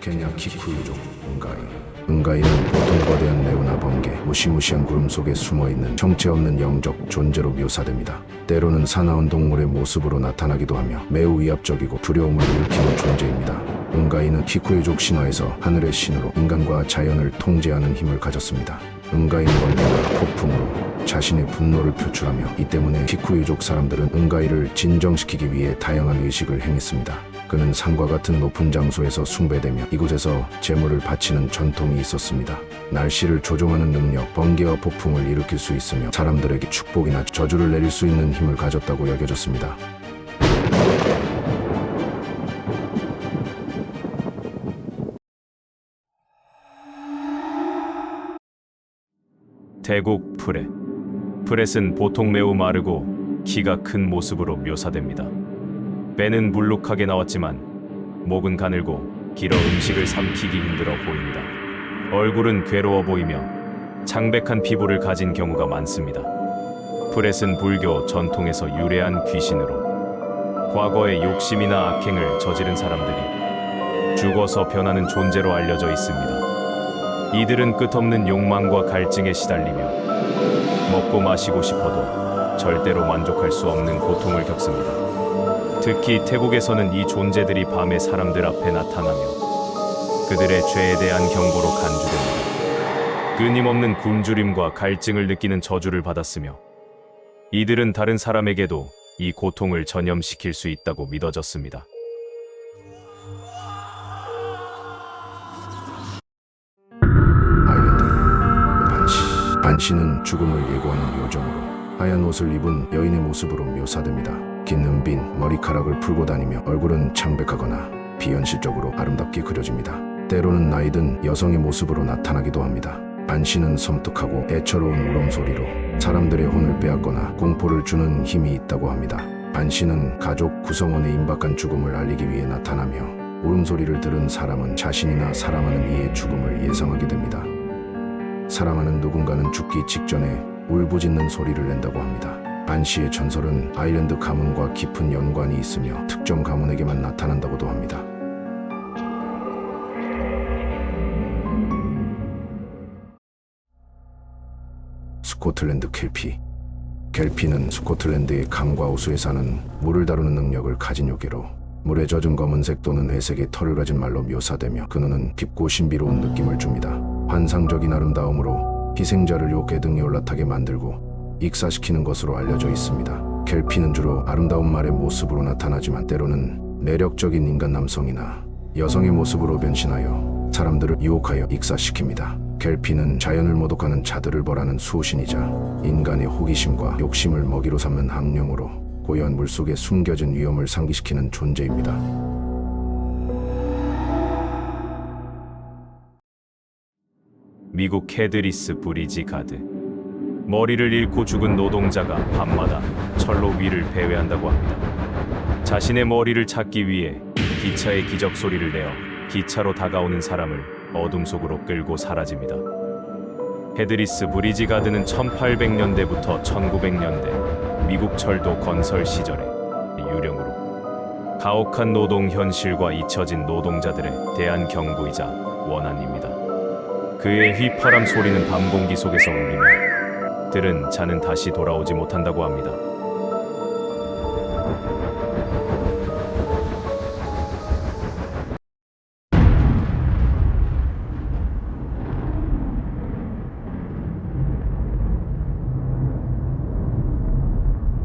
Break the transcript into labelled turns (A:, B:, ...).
A: 케냐 키쿠 유족 은가이 은가이는 보통 거대한 레오나 번개 무시무시한 구름 속에 숨어있는 형체없는 영적 존재로 묘사됩니다. 때로는 사나운 동물의 모습으로 나타나기도 하며 매우 위압적이고 두려움을 일으키는 존재입니다. 은가이는 키쿠 유족 신화에서 하늘의 신으로 인간과 자연을 통제하는 힘을 가졌습니다. 은가이는 번개나 폭풍으로 자신의 분노를 표출하며 이 때문에 키쿠 유족 사람들은 은가이를 진정시키기 위해 다양한 의식을 행했습니다. 그는 산과 같은 높은 장소에서 숭배되며 이곳에서 재물을 바치는 전통이 있었습니다. 날씨를 조종하는 능력, 번개와 폭풍을 일으킬 수 있으며 사람들에게 축복이나 저주를 내릴 수 있는 힘을 가졌다고 여겨졌습니다.
B: 태국 프렛. 프렛은 보통 매우 마르고 키가 큰 모습으로 묘사됩니다. 배는 물룩하게 나왔지만 목은 가늘고 길어 음식을 삼키기 힘들어 보입니다. 얼굴은 괴로워 보이며 창백한 피부를 가진 경우가 많습니다. 프렛은 불교 전통에서 유래한 귀신으로 과거에 욕심이나 악행을 저지른 사람들이 죽어서 변하는 존재로 알려져 있습니다. 이들은 끝없는 욕망과 갈증에 시달리며 먹고 마시고 싶어도 절대로 만족할 수 없는 고통을 겪습니다. 특히 태국에서는 이 존재들이 밤에 사람들 앞에 나타나며 그들의 죄에 대한 경고로 간주됩니다. 끊임없는 굶주림과 갈증을 느끼는 저주를 받았으며 이들은 다른 사람에게도 이 고통을 전염시킬 수 있다고 믿어졌습니다.
A: 아일랜드 반시 반시는 죽음을 예고하는 요정으로 하얀 옷을 입은 여인의 모습으로 묘사됩니다. 긴 은빈 머리카락을 풀고 다니며 얼굴은 창백하거나 비현실적으로 아름답게 그려집니다. 때로는 나이든 여성의 모습으로 나타나기도 합니다. 반시는 섬뜩하고 애처로운 울음소리로 사람들의 혼을 빼앗거나 공포를 주는 힘이 있다고 합니다. 반시는 가족 구성원의 임박한 죽음을 알리기 위해 나타나며 울음소리를 들은 사람은 자신이나 사랑하는 이의 죽음을 예상하게 됩니다. 사랑하는 누군가는 죽기 직전에 울부짖는 소리를 낸다고 합니다. 반시의 전설은 아일랜드 가문과 깊은 연관이 있으며 특정 가문에게만 나타난다고도 합니다. 스코틀랜드 켈피 켈피는 스코틀랜드의 강과 호수에 사는 물을 다루는 능력을 가진 요괴로 물에 젖은 검은색 또는 회색의 털을 가진 말로 묘사되며 그 눈은 깊고 신비로운 느낌을 줍니다. 환상적인 아름다움으로 희생자를 요괴 등에 올라타게 만들고 익사시키는 것으로 알려져 있습니다. 켈피는 주로 아름다운 말의 모습으로 나타나지만 때로는 매력적인 인간 남성이나 여성의 모습으로 변신하여 사람들을 유혹하여 익사시킵니다. 켈피는 자연을 모독하는 자들을 벌하는 수호신이자 인간의 호기심과 욕심을 먹이로 삼는 악령으로 고요한 물속에 숨겨진 위험을 상기시키는 존재입니다.
B: 미국 캐드리스 브리지 가드. 머리를 잃고 죽은 노동자가 밤마다 철로 위를 배회한다고 합니다. 자신의 머리를 찾기 위해 기차의 기적 소리를 내어 기차로 다가오는 사람을 어둠 속으로 끌고 사라집니다. 헤드리스 브리지 가드는 1800년대부터 1900년대 미국 철도 건설 시절의 유령으로 가혹한 노동 현실과 잊혀진 노동자들에 대한 경고이자 원한입니다. 그의 휘파람 소리는 밤 공기 속에서 울리며 들은 자는 다시 돌아오지 못한다고 합니다.